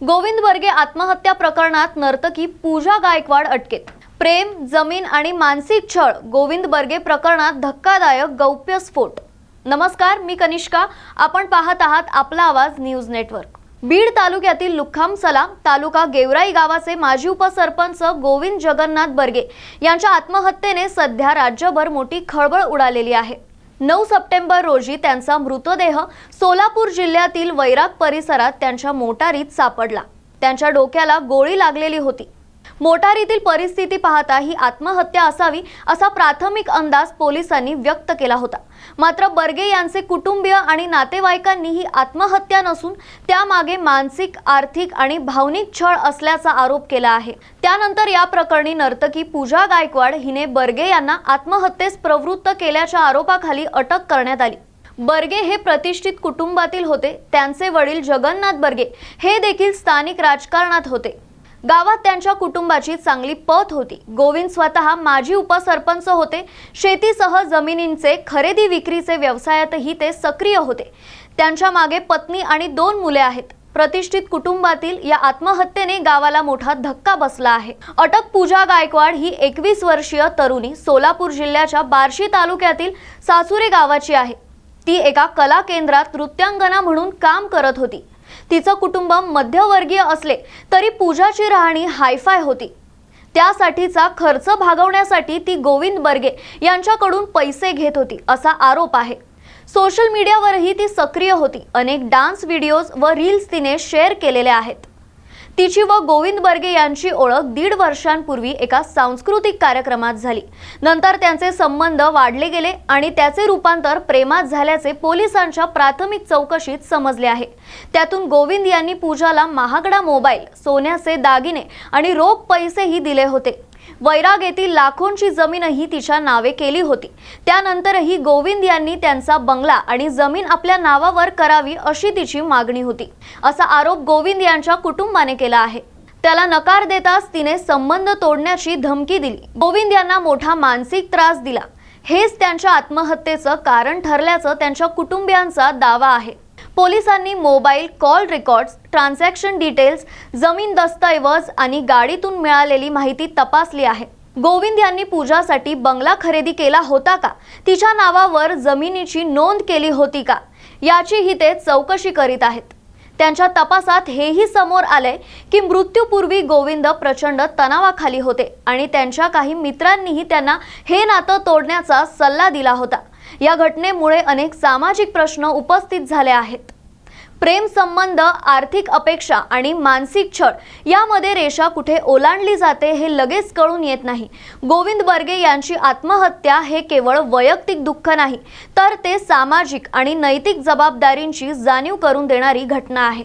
गोविंद बर्गे आत्महत्या प्रकरणात नर्तकी पूजा गायकवाड अटकेत. प्रेम जमीन आणि मानसिक छळ गोविंद बर्गे प्रकरणात धक्कादायक गौप्यस्फोट नमस्कार मी कनिष्का. आपण पाहत आहात आपला आवाज न्यूज नेटवर्क. बीड तालुक्यातील लुखामसला तालुका गेवराई गावाचे माजी उपसरपंच गोविंद जगन्नाथ बर्गे यांच्या आत्महत्येने सध्या राज्यभर मोठी खळबळ उडालेली आहे. नऊ सप्टेंबर रोजी त्यांचा मृतदेह सोलापूर जिल्ह्यातील वैराग परिसरात त्यांच्या मोटारीत सापडला. त्यांच्या डोक्याला गोळी लागलेली होती. मोटारीतील परिस्थिती पाहता ही आत्महत्या असावी असा प्राथमिक अंदाज पोलिसांनी व्यक्त केला होता. मात्र बर्गे यांचे कुटुंबीय आणि नातेवाईकांनी ही आत्महत्या नसून त्यामागे मानसिक आर्थिक आणि भावनिक छळ असल्याचा आरोप केला आहे. त्यानंतर या प्रकरणी नर्तकी पूजा गायकवाड हिने बर्गे यांना आत्महत्येस प्रवृत्त केल्याच्या आरोपाखाली अटक करण्यात आली. बर्गे हे प्रतिष्ठित कुटुंबातील होते. त्यांचे वडील जगन्नाथ बर्गे हे देखील स्थानिक राजकारणात होते. गावात त्यांच्या कुटुंबाची चांगली पत होती. गोविंद स्वतः माजी उपसरपंच होते. शेतीसह जमिनींचे खरेदी विक्रीचे व्यवसायातही ते सक्रिय होते. त्यांच्या मागे पत्नी आणि दोन मुले आहेत. प्रतिष्ठित कुटुंबातील या आत्महत्येने गावाला मोठा धक्का बसला आहे. अटक पूजा गायकवाड ही एकवीस वर्षीय तरुणी सोलापूर जिल्ह्याच्या बार्शी तालुक्यातील सासुरे गावाची आहे. ती एका कला केंद्रात नृत्यांगना म्हणून काम करत होती. तिचं कुटुंब मध्यवर्गीय असले तरी पूजाची राहणी हायफाय होती. त्यासाठीचा खर्च भागवण्यासाठी ती गोविंद बर्गे यांच्याकडून पैसे घेत होती असा आरोप आहे. सोशल मीडियावरही ती सक्रिय होती. अनेक डान्स व्हिडिओज व रील्स तिने शेअर केलेल्या आहेत. तिची व गोविंद बर्गे यांची ओळख दीड वर्षांपूर्वी एका सांस्कृतिक कार्यक्रमात झाली. नंतर त्यांचे संबंध वाढले गेले आणि त्याचे रूपांतर प्रेमात झाल्याचे पोलिसांच्या प्राथमिक चौकशीत समजले आहे. त्यातून गोविंद यांनी पूजाला महागडा मोबाईल सोन्याचे दागिने आणि रोख पैसेही दिले होते. वैराग येथील लाखोंची जमीनही तिच्या नावे केली होती. त्यानंतरही गोविंद यांनी त्यांचा बंगला आणि जमीन आपल्या नावावर करावी अशी तिची मागणी होती. असा आरोप गोविंद यांच्या कुटुंबाने केला आहे. त्याला नकार देताच तिने संबंध तोडण्याची धमकी दिली. गोविंद यांना मोठा मानसिक त्रास दिला. हेच त्यांच्या आत्महत्येचं कारण ठरल्याचं त्यांच्या कुटुंबियांचा दावा आहे. पोलिसांनी mobile call records transaction details जमीन दस्तऐवज आणि गाडीतून मिळालेली माहिती तपासली आहे. गोविंद यांनी पूजासाठी बंगला खरेदी केला होता का? तिच्या नावावर जमिनीची नोंद केली होती का? याचीही ते चौकशी करीत आहेत. त्यांच्या तपासात हेही समोर आलंय की मृत्यूपूर्वी गोविंद प्रचंड तणावाखाली होते आणि त्यांच्या काही मित्रांनीही त्यांना हे नातं तोडण्याचा सल्ला दिला होता. या घटनेमुळे अनेक सामाजिक प्रश्न उपस्थित झाले आहेत. प्रेम संबंध आर्थिक अपेक्षा आणि मानसिक छळ यामध्ये रेषा कुठे ओलांडली जाते हे लगेच कळून येत नाही. गोविंद बर्गे यांची आत्महत्या हे केवळ वैयक्तिक दुःख नाही तर ते सामाजिक आणि नैतिक जबाबदारींची जाणीव करून देणारी घटना आहे.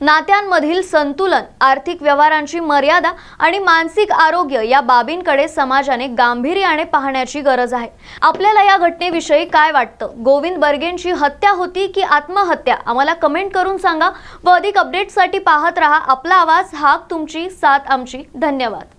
नात्यांमधील संतुलन आर्थिक व्यवहारांची मर्यादा आणि मानसिक आरोग्य या बाबींकडे समाजाने गांभीर्याने पाहण्याची गरज आहे. आपल्याला या घटनेविषयी काय वाटतं? गोविंद बर्गेंची हत्या होती की आत्महत्या? आम्हाला कमेंट करून सांगा. व अधिक अपडेटसाठी पाहत रहा. आपला आवाज हाक तुमची साथ आमची. धन्यवाद.